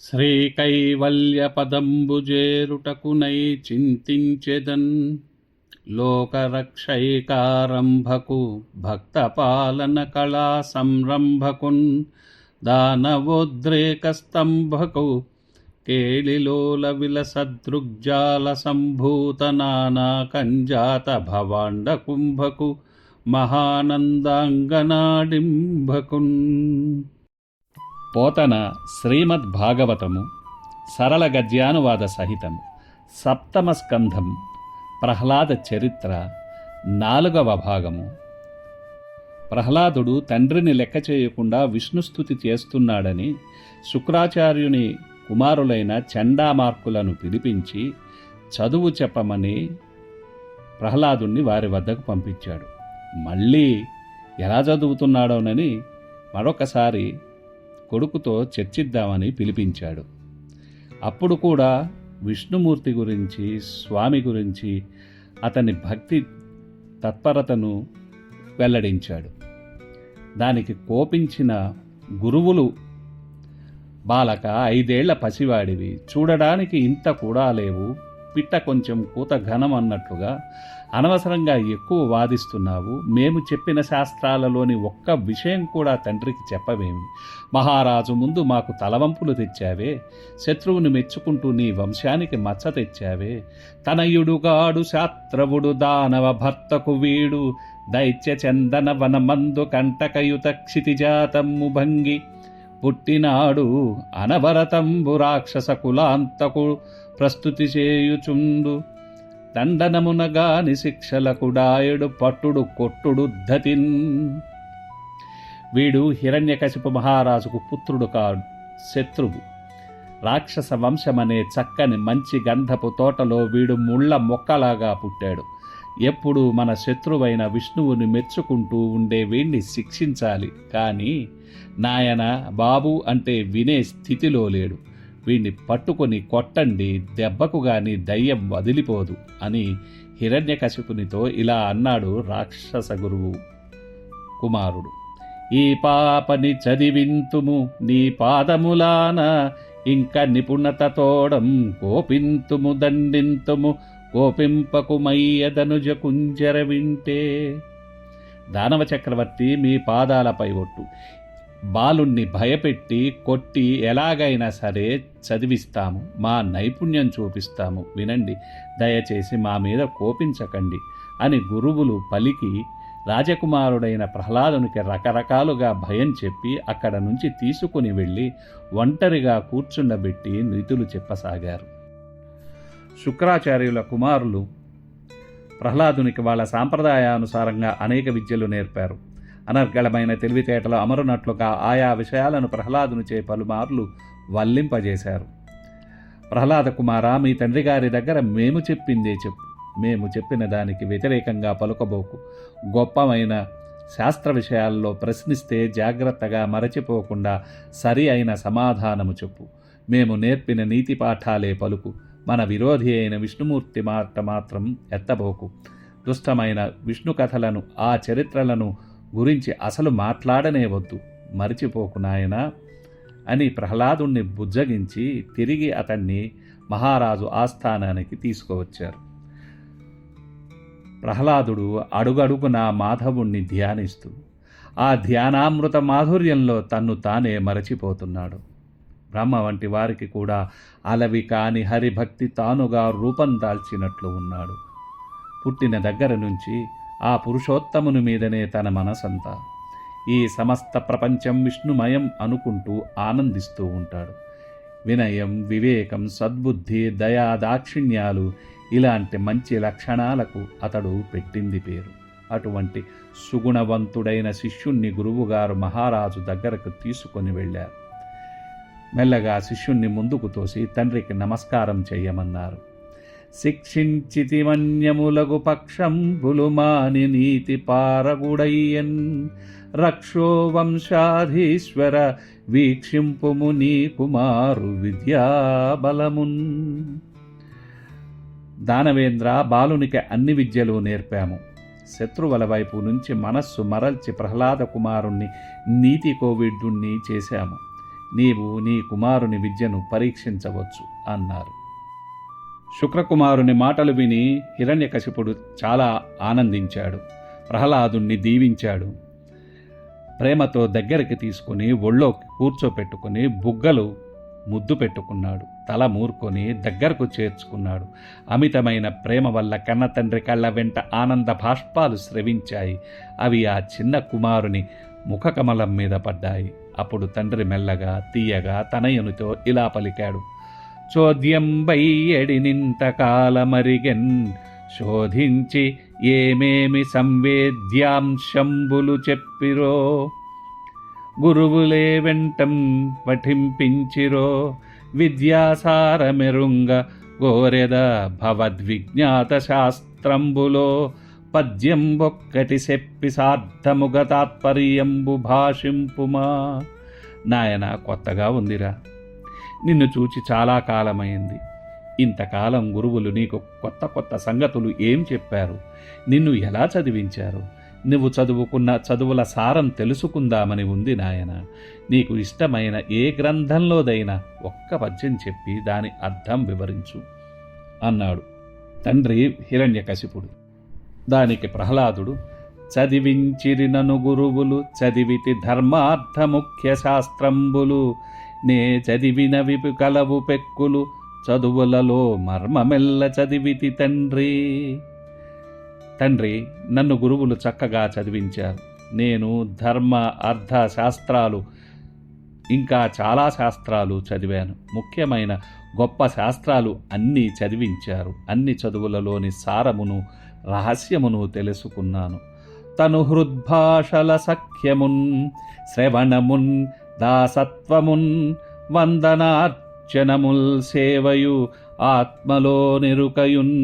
శ్రీకైవల్యపదంబుజేరుటకునై చింతించెదన్ లోకరక్షైకారంభకు భక్తపాలన కళా సంరంభకున్ దానవోద్రేకస్తంభకు కేళిలోల విలసదృగ్జాల సంభూత నానా కంజాత భవాండ కుంభకు మహానందాంగనాడింభకున్ పోతన శ్రీమద్ భాగవతము సరళ గద్యానువాద సహితము సప్తమ స్కంధం ప్రహ్లాద చరిత్ర నాలుగవ భాగము. ప్రహ్లాదుడు తండ్రిని లెక్క చేయకుండా విష్ణుస్థుతి చేస్తున్నాడని శుక్రాచార్యుని కుమారులైన చండామార్కులను పిలిపించి చదువు చెప్పమని ప్రహ్లాదుణ్ణి వారి వద్దకు పంపించాడు. మళ్ళీ ఎలా చదువుతున్నాడోనని మరొకసారి కొడుకుతో చర్చిద్దామని పిలిపించాడు. అప్పుడు కూడా విష్ణుమూర్తి గురించి స్వామి గురించి అతని భక్తి తత్పరతను వెల్లడించాడు. దానికి కోపించిన గురువులు బాలక ఐదేళ్ళ పసివాడివి. చూడడానికి ఇంత కూడా లేవు. పిట్ట కొంచెం కూత ఘనం అన్నట్లుగా అనవసరంగా ఎక్కువ వాదిస్తున్నావు. మేము చెప్పిన శాస్త్రాలలోని ఒక్క విషయం కూడా తండ్రికి చెప్పవేమి. మహారాజు ముందు మాకు తలవంపులు తెచ్చావే. శత్రువుని మెచ్చుకుంటూ నీ వంశానికి మచ్చ తెచ్చావే. తనయుడుగాడు శాత్రవుడు దానవ భర్తకు వీడు దైత్య చందన వనమందు కంటకయుత క్షితిజాతమ్ము భంగి పుట్టినాడు అనవరతంబు రాక్షస కులాంతకు ప్రస్తుతి చేయుచుండు. దండనమునగాని శిక్షలకుడాయుడు పట్టుడు కొట్టుడు ధతిన్. వీడు హిరణ్యకశిప మహారాజుకు పుత్రుడు కాడు శత్రువు. రాక్షస వంశమనే చక్కని మంచి గంధపు తోటలో వీడు ముళ్ళ మొక్కలాగా పుట్టాడు. ఎప్పుడు మన శత్రువైన విష్ణువుని మెచ్చుకుంటూ ఉండే వీణ్ణి శిక్షించాలి. కానీ నాయన బాబు అంటే వినే స్థితిలో లేడు. వీణ్ణి పట్టుకొని కొట్టండి దెబ్బకు గాని దయ్యం వదిలిపోదు అని హిరణ్యకశిపునితో ఇలా అన్నాడు రాక్షస గురువు కుమారుడు. ఈ పాపని చదివింతుము నీ పాదములాన ఇంక నిపుణత తోడం కోపింతుము దండింతుము కోపింపకు మయ్యదనుజ కుంజర వింటే. దానవ చక్రవర్తి మీ పాదాలపై ఒట్టు. బాలుణ్ణి భయపెట్టి కొట్టి ఎలాగైనా సరే చదివిస్తాము. మా నైపుణ్యం చూపిస్తాము. వినండి దయచేసి మా మీద కోపించకండి అని గురువులు పలికి రాజకుమారుడైన ప్రహ్లాదునికి రకరకాలుగా భయం చెప్పి అక్కడ నుంచి తీసుకుని వెళ్ళి ఒంటరిగా కూర్చుండబెట్టి నీతులు చెప్పసాగారు. శుక్రాచార్యుల కుమారులు ప్రహ్లాదునికి వాళ్ళ సాంప్రదాయానుసారంగా అనేక విద్యలు నేర్పారు. అనర్గళమైన తెలివితేటలు అమరునట్లుగా ఆయా విషయాలను ప్రహ్లాదునిచే పలుమార్లు వల్లింపజేశారు. ప్రహ్లాద కుమార మీ తండ్రి గారి దగ్గర మేము చెప్పిందే చెప్పు. మేము చెప్పిన దానికి వ్యతిరేకంగా పలుకబోకు. గొప్పమైన శాస్త్ర విషయాల్లో ప్రశ్నిస్తే జాగ్రత్తగా మరచిపోకుండా సరి అయిన సమాధానము చెప్పు. మేము నేర్పిన నీతి పాఠాలే పలుకు. మన విరోధి అయిన విష్ణుమూర్తి మాట మాత్రం ఎత్తబోకు. దుష్టమైన విష్ణు కథలను ఆ చరిత్రలను గురించి అసలు మాట్లాడనే వద్దు మరిచిపోకు నాయనా అని ప్రహ్లాదుణ్ణి బుజ్జగించి తిరిగి అతన్ని మహారాజు ఆస్థానానికి తీసుకువచ్చారు. ప్రహ్లాదుడు అడుగడుగున మాధవుణ్ణి ధ్యానిస్తూ ఆ ధ్యానామృత మాధుర్యంలో తన్ను తానే మరచిపోతున్నాడు. బ్రహ్మ వంటి వారికి కూడా అలవి కాని హరిభక్తి తానుగా రూపం దాల్చినట్లు ఉన్నాడు. పుట్టిన దగ్గర నుంచి ఆ పురుషోత్తముని మీదనే తన మనసంతా. ఈ సమస్త ప్రపంచం విష్ణుమయం అనుకుంటూ ఆనందిస్తూ ఉంటాడు. వినయం వివేకం సద్బుద్ధి దయా దాక్షిణ్యాలు ఇలాంటి మంచి లక్షణాలకు అతడు పెట్టింది పేరు. అటువంటి సుగుణవంతుడైన శిష్యుణ్ణి గురువుగారు మహారాజు దగ్గరకు తీసుకొని వెళ్ళారు. మెల్లగా శిష్యుణ్ణి ముందుకు తోసి తండ్రికి నమస్కారం చేయమన్నారు. చెయ్యమన్నారు శిక్షించితిమన్యములగు పక్షంబులు మాని నీతి పారగుడయ్యన్ రక్షో వంశాధీశ్వర వీక్షింపుము నీ కుమారు విద్యాబలమున్. దానవేంద్ర బాలునికి అన్ని విద్యలు నేర్పాము. శత్రువుల వైపు నుంచి మనస్సు మరల్చి ప్రహ్లాద కుమారుణ్ణి నీతి కోవిడ్డుణ్ణి చేశాము. నీవు నీ కుమారుని విద్యను పరీక్షించవచ్చు అన్నారు. శుక్రకుమారుని మాటలు విని హిరణ్యకశిపుడు చాలా ఆనందించాడు. ప్రహ్లాదుణ్ణి దీవించాడు. ప్రేమతో దగ్గరికి తీసుకుని ఒళ్ళో కూర్చోపెట్టుకుని బుగ్గలు ముద్దు పెట్టుకున్నాడు. తల మూర్కొని దగ్గరకు చేర్చుకున్నాడు. అమితమైన ప్రేమ వల్ల కన్న తండ్రి కళ్ళ వెంట ఆనంద భాష్పాలు స్రవించాయి. అవి ఆ చిన్న కుమారుని ముఖకమలం మీద పడ్డాయి. అప్పుడు తండ్రి మెల్లగా తీయగా తనయునితో ఇలా పలికాడు. చోద్యం నింత కాలమరిగెన్. శోధించి ఏమేమి సంవేద్యాంశంబులు చెప్పిరో. గురువులే వెంటం పఠింపించిరో. విద్యాసారమెరుంగ గోరెద భవద్విజ్ఞాత శాస్త్రంబులో పద్యం బొక్కటి చెప్పి సార్థముగ తాత్పర్యంబు భాషింపుమా. నాయన కొత్తగా ఉందిరా. నిన్ను చూచి చాలా కాలమైంది. ఇంతకాలం గురువులు నీకు కొత్త కొత్త సంగతులు ఏం చెప్పారు? నిన్ను ఎలా చదివించారు? నువ్వు చదువుకున్న చదువుల సారం తెలుసుకుందామని ఉంది నాయన. నీకు ఇష్టమైన ఏ గ్రంథంలోదైనా ఒక్క పద్యం చెప్పి దాని అర్థం వివరించు అన్నాడు తండ్రి హిరణ్యకశిపుడు. దానికి ప్రహ్లాదుడు చదివించిరినను గురువులు చదివితి ధర్మార్థ ముఖ్య శాస్త్రంబులు నే చదివినవి కలవు పెక్కులు చదువులలో మర్మమెల్ల చదివితి తండ్రి. తండ్రి నన్ను గురువులు చక్కగా చదివించారు. నేను ధర్మ అర్థ శాస్త్రాలు ఇంకా చాలా శాస్త్రాలు చదివాను. ముఖ్యమైన గొప్ప శాస్త్రాలు అన్నీ చదివించారు. అన్ని చదువులలోని సారమును రహస్యమును తెలుసుకున్నాను. తను హృద్భాషల సఖ్యమున్ శ్రవణమున్ దాసత్వమున్ వందనార్చనముల్ సేవయు ఆత్మలో నిరుకయున్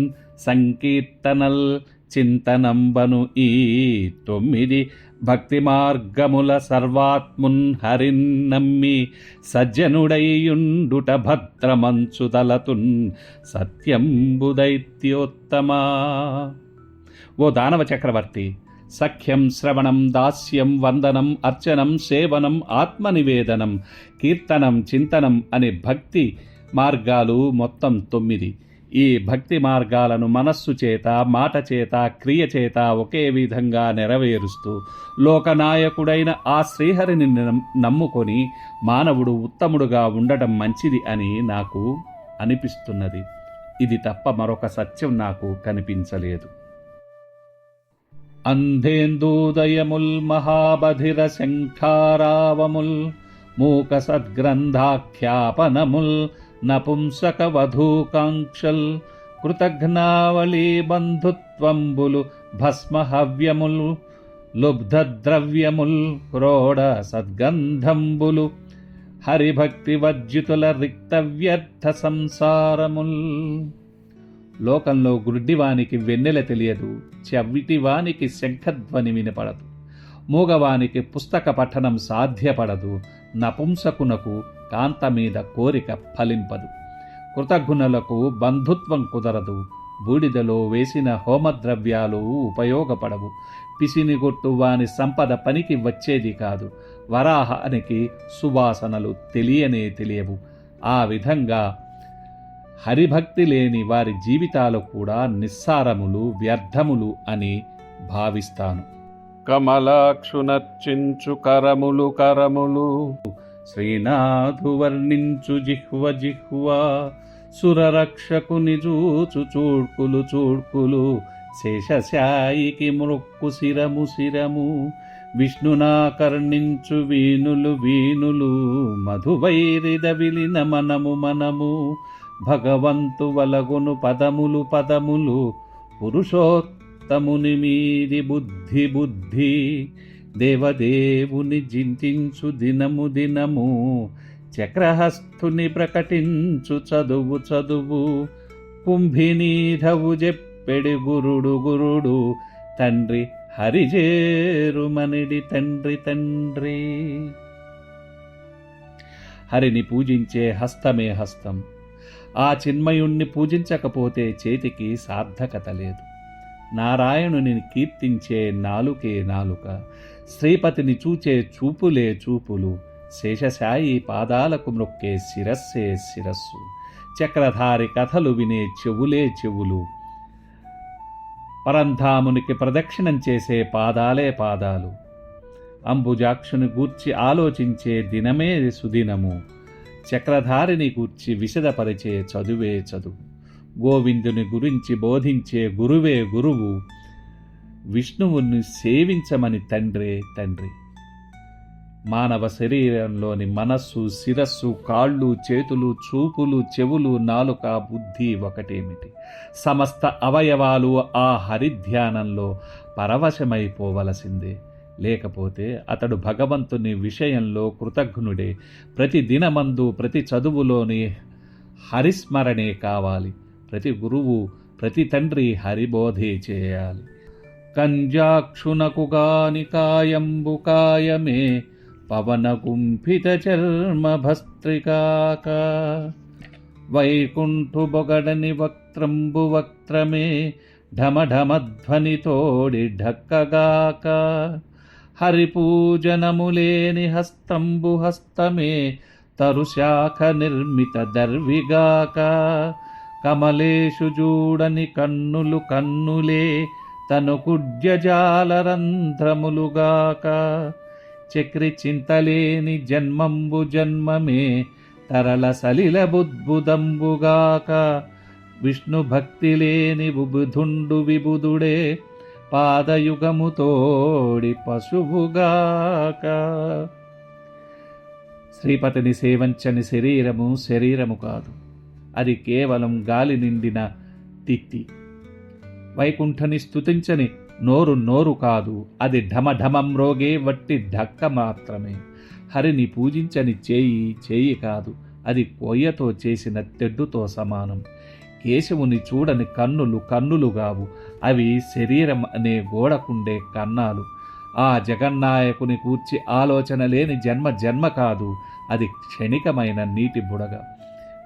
సంకీర్తనల్ చింతనంబను ఈ తొమ్మిది భక్తి మార్గముల సర్వాత్మున్ హరిన్ నమ్మి సజ్జనుడైయుండుట భద్రమంచు తలతున్ సత్యంబుదైత్యోత్తమా ఓ దానవ చక్రవర్తి సఖ్యం శ్రవణం దాస్యం వందనం అర్చనం సేవనం ఆత్మనివేదనం కీర్తనం చింతనం అనే భక్తి మార్గాలు మొత్తం తొమ్మిది. ఈ భక్తి మార్గాలను మనస్సు చేత మాట చేత క్రియ చేత ఒకే విధంగా నెరవేరుస్తూ లోకనాయకుడైన ఆ శ్రీహరిని నమ్- నమ్ముకొని మానవుడు ఉత్తముడుగా ఉండటం మంచిది అని నాకు అనిపిస్తున్నది. ఇది తప్ప మరొక సత్యం నాకు కనిపించలేదు. అంధేందూదయముల్ మహాబధిర శంఖారావముల్ మూక సద్గ్రంథాఖ్యాపనముల్ నపుంసక వధూకాంక్షల్ కృతఘ్నావళీ బంధుత్వంబులు భస్మహవ్యముల్ లుబ్ధద్రవ్యముల్ క్రోడ సద్గంధంబులు హరిభక్తి వర్జితుల రిక్త వ్యర్థ సంసారముల్ లోకంలో గుడ్డివానికి వెన్నెల తెలియదు చెవిటివానికి శంఖధ్వని వినపడదు. మూగవానికి పుస్తక పఠనం సాధ్యపడదు నపుంసకునకు కాంత మీద కోరిక ఫలింపదు. కృతజ్ఞులకు బంధుత్వం కుదరదు బూడిదలో వేసిన హోమద్రవ్యాలు ఉపయోగపడవు. పిసినిగొట్టు వాని సంపద పనికి వచ్చేది కాదు వరాహానికి సువాసనలు తెలియనే తెలియవు. ఆ విధంగా హరిభక్తి లేని వారి జీవితాలు కూడా నిస్సారములు వ్యర్థములు అని భావిస్తాను. కమలాక్షునర్చించు కరములు కరములు శ్రీనాథు వర్ణించు జిహ్వ జిహ్వ సురరక్షకుని చూచు చూడ్కులు చూడ్కులు శేషశాయికి మృక్కు శిరము శిరము విష్ణునా కర్ణించు వీణులు వీణులు మధువైరిద మధువైరిదవిలిన మనము మనము భగవంతు వలగును పదములు పదములు పురుషోత్తముని మీది బుద్ధి బుద్ధి దేవదేవుని జింతించు దినము దినము చక్రహస్తుని ప్రకటించు చదువు చదువు కుంభినీధవు చెప్పెడి గురుడు గురుడు తండ్రి హరిజేరుమనిడి తండ్రి తండ్రి. హరిని పూజించే హస్తమే హస్తం. ఆ చిన్మయుణ్ణి పూజించకపోతే చేతికి సార్థకత లేదు. నారాయణుని కీర్తించే నాలుకే నాలుక శ్రీపతిని చూచే చూపులే చూపులు శేషశాయి పాదాలకు మ్రొక్కే శిరస్సే శిరస్సు చక్రధారి కథలు వినే చెవులే చెవులు. పరంధామునికి ప్రదక్షిణం చేసే పాదాలే పాదాలు. అంబుజాక్షుని గూర్చి ఆలోచించే దినమే సుదినము. చక్రధారిని గూర్చి విశదపరిచే చదువే చదువు. గోవిందుని గురించి బోధించే గురువే గురువు. విష్ణువుని సేవించమని తండ్రే తండ్రి. మానవ శరీరంలోని మనస్సు శిరస్సు కాళ్ళు చేతులు చూపులు చెవులు నాలుక బుద్ధి ఒకటేమిటి? సమస్త అవయవాలు ఆ హరిధ్యానంలో పరవశమైపోవలసిందే. లేకపోతే అతడు భగవంతుని విషయంలో కృతజ్ఞుడే. ప్రతి దినమందు ప్రతి చదువులోని హరిస్మరణే కావాలి. ప్రతి గురువు ప్రతి తండ్రి హరిబోధే చేయాలి. కంజాక్షునకు గాని కాయంబు కాయమే పవన గుంభిత చర్మ భస్త్రికాక వైకుంఠు బొగడని వక్త్రంబు వక్త్రమే ఢమఢమధ్వనితోడి ఢక్కగాక. హరిపూజనములేని హస్తంబు హస్తమే తరుశాఖ నిర్మిత దర్విగాక. కమలేషు జూడని కన్నులు కన్నులే తను కుడ్యజాలరంధ్రములుగాక చక్రి చింతలేని జన్మంబు జన్మమే తరల సలిల బుద్బుదంబుగాక విష్ణు భక్తి లేని బుబుధుండు విబుధుడే పాదయుగముతోడి పశువుగాక. శ్రీపతిని సేవంచని శరీరము శరీరము కాదు. అది కేవలం గాలి నిండిన తిత్తి. వైకుంఠని స్తుతించని నోరు నోరు కాదు. అది ఢమఢమం రోగే వట్టి ఢక్క మాత్రమే. హరిని పూజించని చేయి చేయి కాదు. అది కొయ్యతో చేసిన తెడ్డుతో సమానం. కేశవుని చూడని కన్నులు కన్నులు కావు అవి శరీరం అనే గోడకుండే కన్నాలు ఆ జగన్నాయకుని కూర్చి ఆలోచన లేని జన్మ జన్మ కాదు అది క్షణికమైన నీటి బుడగ.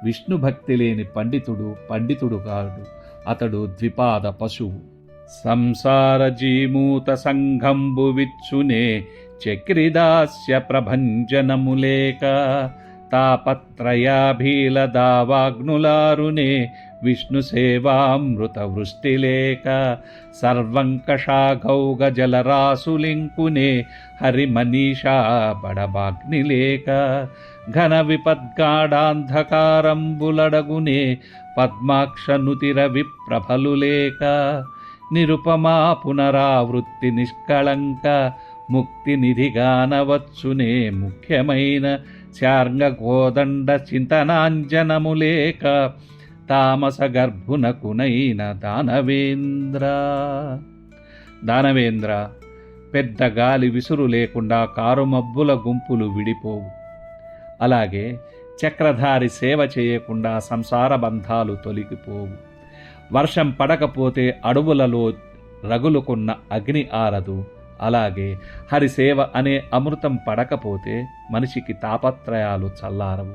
విష్ణు భక్తి లేని పండితుడు పండితుడు కాడు అతడు ద్విపాద పశువు. సంసార జీమూత సంఘంబు విచ్చునే చక్రిదాస్య ప్రభంజనములేక తాపత్రయాభీలదావాగ్నులారునే విష్ణు సేవామృత జలరాసులింకునే హరిమనీషా బడబాగ్నిలేక ఘన విపద్గాఢాంధకారంబులడగునే పద్మాక్షనుతిర విప్రభలులేక నిరుపమా పునరావృత్తి నిష్కళంక ముక్తి నిధిగానవచ్చునే ముఖ్యమైన శార్ంగకోదండ చింతనాంజనములేక తామస గర్భునకునైన దానవేంద్ర. దానవేంద్ర పెద్ద గాలి విసురు లేకుండా కారుమబ్బుల గుంపులు విడిపోవు. అలాగే చక్రధారి సేవ చేయకుండా సంసార బంధాలు తొలగిపోవు. వర్షం పడకపోతే అడవులలో రగులుకున్న అగ్ని ఆరదు. అలాగే హరిసేవ అనే అమృతం పడకపోతే మనిషికి తాపత్రయాలు చల్లారవు.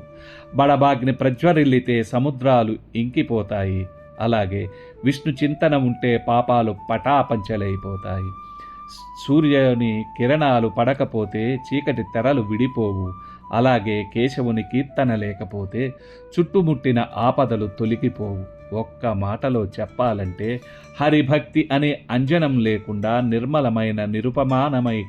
బడబాగ్ని ప్రజ్వరిల్లితే సముద్రాలు ఇంకిపోతాయి. అలాగే విష్ణు చింతన ఉంటే పాపాలు పటాపంచలైపోతాయి. సూర్యుని కిరణాలు పడకపోతే చీకటి తెరలు విడిపోవు. అలాగే కేశవుని కీర్తన లేకపోతే చుట్టుముట్టిన ఆపదలు తొలికిపోవు ఒక్క మాటలో చెప్పాలంటే హరిభక్తి అనే అంజనం లేకుండా నిర్మలమైన నిరుపమానమై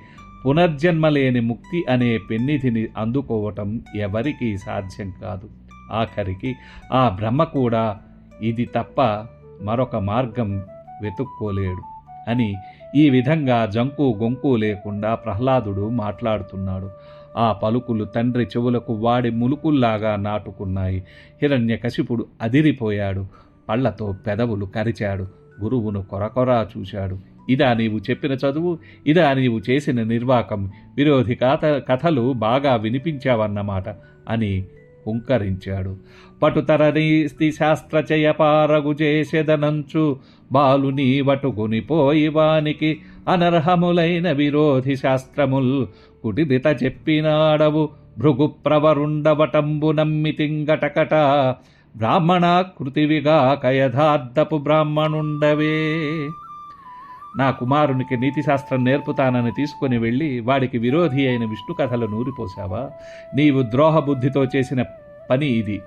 పునర్జన్మ లేని ముక్తి అనే పెన్నిధిని అందుకోవటం ఎవరికీ సాధ్యం కాదు. ఆఖరికి ఆ బ్రహ్మ కూడా ఇది తప్ప మరొక మార్గం వెతుక్కోలేడు అని ఈ విధంగా జంకు గొంకు లేకుండా ప్రహ్లాదుడు మాట్లాడుతున్నాడు. ఆ పలుకులు తండ్రి చెవులకు వాడి ములుకుల్లాగా నాటుకున్నాయి. హిరణ్యకశిపుడు అదిరిపోయాడు. పళ్ళతో పెదవులు కరిచాడు. గురువును కొరకొరా చూశాడు. ఇదా నీవు చెప్పిన చదువు ఇదా నీవు చేసిన నిర్వాకం. విరోధి కథ కథలు బాగా వినిపించావన్నమాట అని హుంకరించాడు. పటుతరనీస్తి శాస్త్రచయపారగు చేసెదనంచు బాలుని వటుకునిపోయి వానికి అనర్హములైన విరోధి శాస్త్రముల్ కుటిదిత చెప్పినాడవు. భృగు ప్రవరుండవటంబు నమ్మితింగటకట బ్రాహ్మణ కృతివిగా కయథార్థపు బ్రాహ్మణుండవే నా కుమారునికి నీతిశాస్త్రం నేర్పుతానని తీసుకుని వెళ్ళి వాడికి విరోధి అయిన విష్ణు కథలు నూరిపోసావా నీవు ద్రోహ బుద్ధితో చేసిన పని ఇది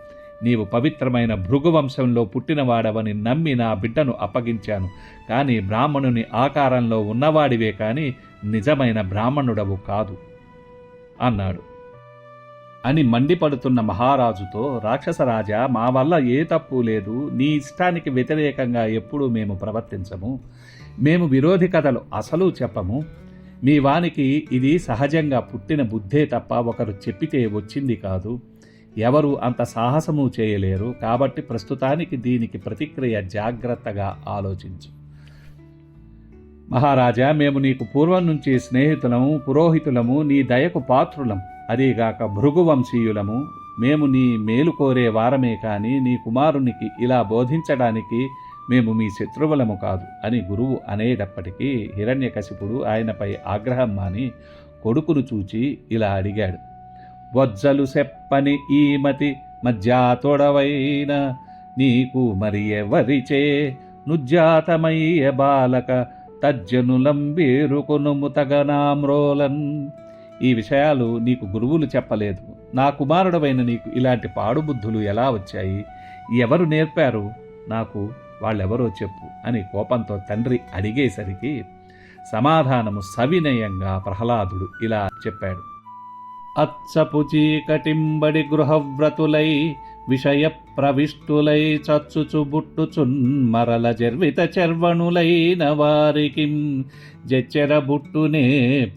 నీవు పవిత్రమైన భృగువంశంలో పుట్టినవాడవని నమ్మి నా బిడ్డను అప్పగించాను కానీ బ్రాహ్మణుని ఆకారంలో ఉన్నవాడివే కానీ నిజమైన బ్రాహ్మణుడవు కాదు అన్నాడు అని మండిపడుతున్న మహారాజుతో రాక్షసరాజా మా వల్ల ఏ తప్పు లేదు. నీ ఇష్టానికి వ్యతిరేకంగా ఎప్పుడూ మేము ప్రవర్తించము. మేము విరోధి కథలు అసలు చెప్పము. మీ వానికి ఇది సహజంగా పుట్టిన బుద్ధే తప్ప ఒకరు చెప్పితే వచ్చింది కాదు. ఎవరు అంత సాహసము చేయలేరు. కాబట్టి ప్రస్తుతానికి దీనికి ప్రతిక్రియ జాగ్రత్తగా ఆలోచించు. మహారాజా మేము నీకు పూర్వం నుంచి స్నేహితులము పురోహితులము నీ దయకు పాత్రులం. అదీగాక భృగువంశీయులము మేము నీ మేలు కోరే వారమే కాని నీ కుమారునికి ఇలా బోధించడానికి మేము మీ శత్రువులము కాదు అని గురువు అనేటప్పటికీ హిరణ్యకశిపుడు ఆయనపై ఆగ్రహం మాని కొడుకును చూచి ఇలా అడిగాడు. బొజ్జలు సెప్పని ఈమతి మధ్యాతొడవైన నీకు మరి ఎవరిచే? నుజ్జాతమయ్య బాలక తజ్జనులంబేరుకొను తగనామ్రోలన్ ఈ విషయాలు నీకు గురువులు చెప్పలేదు. నా కుమారుడవైన నీకు ఇలాంటి పాడుబుద్ధులు ఎలా వచ్చాయి? ఎవరు నేర్పారు? నాకు వాళ్ళెవరో చెప్పు అని కోపంతో తండ్రి అడిగేసరికి సమాధానము సవినయంగా ప్రహ్లాదుడు ఇలా చెప్పాడు. అచ్చపు చీకటింబడి గృహవ్రతులై విషయ ప్రవిష్టులై చచ్చుచు బుట్టుచున్ మరల జర్విత చర్వణులైన వారికి జచ్చెర బుట్టునే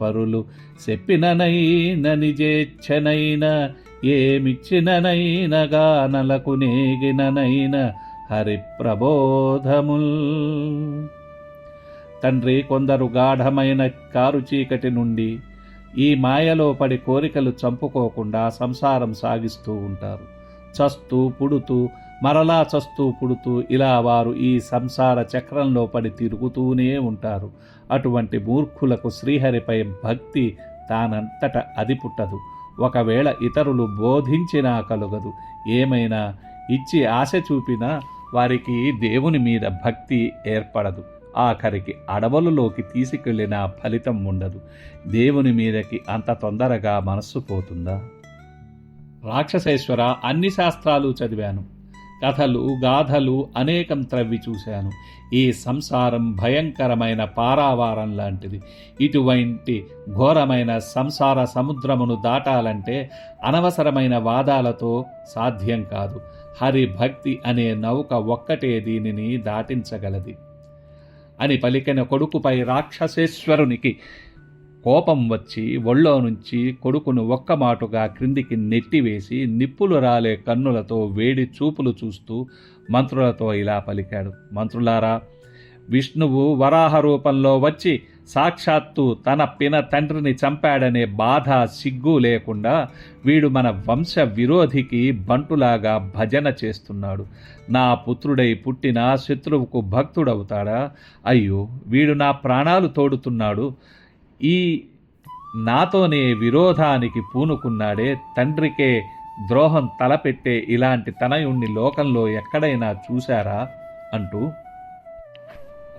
పరులు చెప్పిననైన నిజేచ్ఛనైన ఏమిచ్చిననైన గానలకు నేగిననైన హరి ప్రబోధముల్ తండ్రి కొందరు గాఢమైన కారు చీకటి నుండి ఈ మాయలో పడి కోరికలు చంపుకోకుండా సంసారం సాగిస్తూ ఉంటారు. చస్తూ పుడుతూ మరలా చస్తూ పుడుతూ ఇలా వారు ఈ సంసార చక్రంలో పడి తిరుగుతూనే ఉంటారు. అటువంటి మూర్ఖులకు శ్రీహరిపై భక్తి తానంతట అది పుట్టదు. ఒకవేళ ఇతరులు బోధించినా కలుగదు. ఏమైనా ఇచ్చి ఆశ చూపినా వారికి దేవుని మీద భక్తి ఏర్పడదు. ఆఖరికి అడవులలోకి తీసుకెళ్ళినా ఫలితం ఉండదు. దేవుని మీదకి అంత తొందరగా మనస్సు పోతుందా? రాక్షసేశ్వర అన్ని శాస్త్రాలు చదివాను. కథలు గాథలు అనేకం త్రవ్వి చూశాను. ఈ సంసారం భయంకరమైన పారావారం లాంటిది. ఇటువంటి ఘోరమైన సంసార సముద్రమును దాటాలంటే అనవసరమైన వాదాలతో సాధ్యం కాదు. హరి భక్తి అనే నౌక ఒక్కటే దీనిని దాటించగలది. అని పలికిన కొడుకుపై రాక్షసేశ్వరునికి కోపం వచ్చి ఒళ్ళో నుంచి కొడుకును ఒక్క మాటుగా క్రిందికి నెట్టివేసి నిప్పులు రాలే కన్నులతో వేడి చూపులు చూస్తూ మంత్రులతో ఇలా పలికాడు. మంత్రులారా విష్ణువు వరాహ రూపంలో వచ్చి సాక్షాత్తు తన పిన తండ్రిని చంపాడనే బాధ సిగ్గు లేకుండా వీడు మన వంశ విరోధికి బంటులాగా భజన చేస్తున్నాడు. నా పుత్రుడై పుట్టిన శత్రువుకు భక్తుడవుతాడా? అయ్యో వీడు నా ప్రాణాలు తోడుతున్నాడు. ఈ నాతోనే విరోధానికి పూనుకున్నాడే తండ్రికే ద్రోహం తలపెట్టే ఇలాంటి తనయుణ్ణి లోకంలో ఎక్కడైనా చూశారా? అంటూ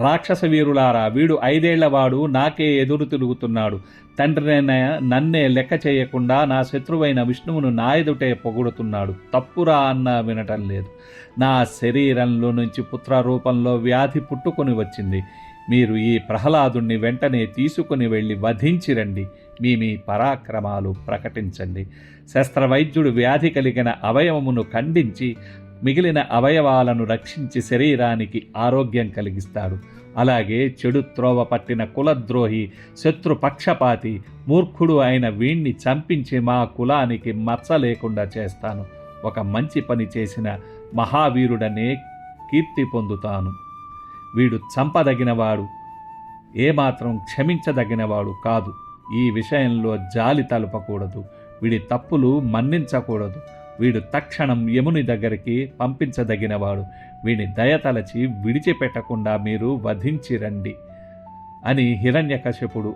రాక్షస వీరులారా వీడు ఐదేళ్ళవాడు నాకే ఎదురు తిరుగుతున్నాడు. తండ్రినైన నన్నే లెక్క చేయకుండా నా శత్రువైన విష్ణువును నా ఎదుటే పొగుడుతున్నాడు. తప్పురా అన్న వినటం లేదు. నా శరీరంలో నుంచి పుత్ర రూపంలో వ్యాధి పుట్టుకొని వచ్చింది. మీరు ఈ ప్రహ్లాదుణ్ణి వెంటనే తీసుకుని వెళ్ళి వధించిరండి. మీ మీ పరాక్రమాలు ప్రకటించండి. శస్త్రవైద్యుడు వ్యాధి కలిగిన అవయవమును ఖండించి మిగిలిన అవయవాలను రక్షించి శరీరానికి ఆరోగ్యం కలిగిస్తాడు. అలాగే చెడు త్రోవ పట్టిన కులద్రోహి శత్రుపక్షపాతి మూర్ఖుడు అయిన వీణ్ణి చంపించి మా కులానికి మచ్చ లేకుండా చేస్తాను. ఒక మంచి పని చేసిన మహావీరుడనే కీర్తి పొందుతాను. వీడు చంపదగినవాడు. ఏమాత్రం క్షమించదగినవాడు కాదు. ఈ విషయంలో జాలి తలపకూడదు. వీడి తప్పులు మన్నించకూడదు. వీడు తక్షణం యముని దగ్గరికి పంపించదగినవాడు. వీడి దయతలచి విడిచిపెట్టకుండా మీరు వధించి రండి అని హిరణ్యకశపుడు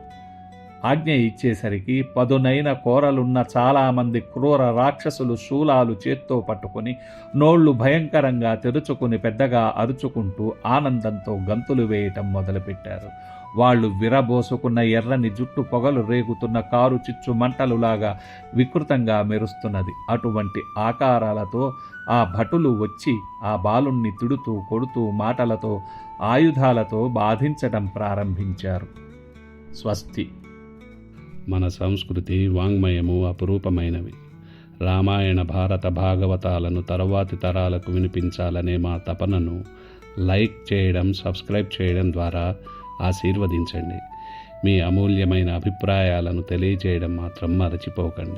ఆజ్ఞ ఇచ్చేసరికి పదునైన కోరలున్న చాలామంది క్రూర రాక్షసులు శూలాలు చేత్తో పట్టుకుని నోళ్ళు భయంకరంగా తెరుచుకుని పెద్దగా అరుచుకుంటూ ఆనందంతో గంతులు వేయటం మొదలుపెట్టారు. వాళ్ళు విరబోసుకున్న ఎర్రని జుట్టు పొగలు రేగుతున్న కారు చిచ్చు మంటలులాగా వికృతంగా మెరుస్తున్నది. అటువంటి ఆకారాలతో ఆ భటులు వచ్చి ఆ బాలుణ్ణి తిడుతూ కొడుతూ మాటలతో ఆయుధాలతో బాధించడం ప్రారంభించారు. స్వస్తి. మన సంస్కృతి వాంగ్మయము అపురూపమైనవి. రామాయణ భారత భాగవతాలను తరువాతి తరాలకు వినిపించాలనే మా తపనను లైక్ చేయడం సబ్స్క్రైబ్ చేయడం ద్వారా ఆశీర్వదించండి. మీ అమూల్యమైన అభిప్రాయాలను తెలియజేయడం మాత్రం మరచిపోకండి.